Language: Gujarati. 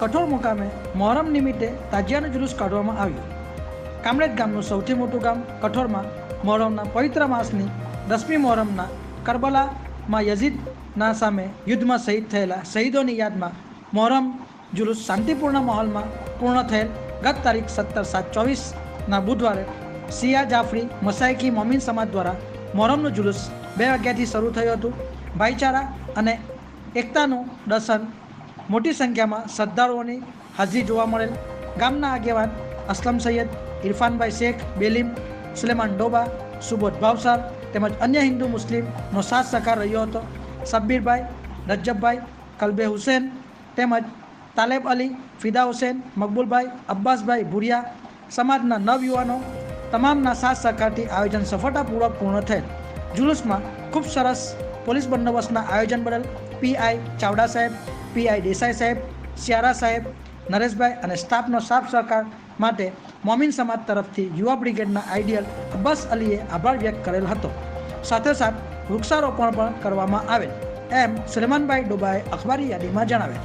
કઠોળ મુકામે મોહરમ નિમિત્તે તાજિયાનું જુલુસ કાઢવામાં આવ્યું. કામરેજ ગામનું સૌથી મોટું ગામ કઠોળમાં મોહરમના પવિત્ર માસની દસમી મોહરમના કરબલામાં યઝીદના સામે યુદ્ધમાં શહીદ થયેલા શહીદોની યાદમાં મોહરમ જુલુસ શાંતિપૂર્ણ માહોલમાં પૂર્ણ થયેલ ગત તારીખ સત્તર સાત ચોવીસના બુધવારે સિયા જાફરી મસાયકી મોમીન સમાજ દ્વારા મોહરમનું જુલુસ બે વાગ્યાથી શરૂ થયું હતું. ભાઈચારા અને એકતાનું દર્શન મોટી સંખ્યામાં શ્રદ્ધાળુઓની હાજરી જોવા મળેલ. ગામના આગેવાન અસલમ સૈયદ, ઇરફાનભાઈ શેખ, બેલીમ, સુલેમાન ડોબા, સુબોધ ભાવસાર તેમજ અન્ય હિન્દુ મુસ્લિમનો સાથ સહકાર રહ્યો હતો. સબ્બીરભાઈ, રજબભાઈ, કલબે હુસેન તેમજ તાલેબ અલી, ફિદા હુસેન, મકબૂલભાઈ, અબ્બાસભાઈ ભુરિયા સમાજના નવયુવાનો તમામના સાથ સહકારથી આયોજન સફળતાપૂર્વક પૂર્ણ થયેલ. જુલુસમાં ખૂબ સરસ પોલીસ બંદોબસ્તના આયોજન બદલ પીઆઈ ચાવડા સાહેબ પીઆઈ દેસાઈ સાહેબ સિયારા સાહેબ, નરેશભાઈ અને સ્ટાફનો સાફ સહકાર માટે મોમિન સમાજ તરફથી યુવા બ્રિગેડના આઈડિયલ અબ્બાસ અલીએ આભાર વ્યક્ત કરેલ હતો. સાથે સાથ વૃક્ષારોપણ પણ કરવામાં આવેલ, એમ સલેમાનભાઈ ડોબાએ અખબારી યાદીમાં જણાવેલ.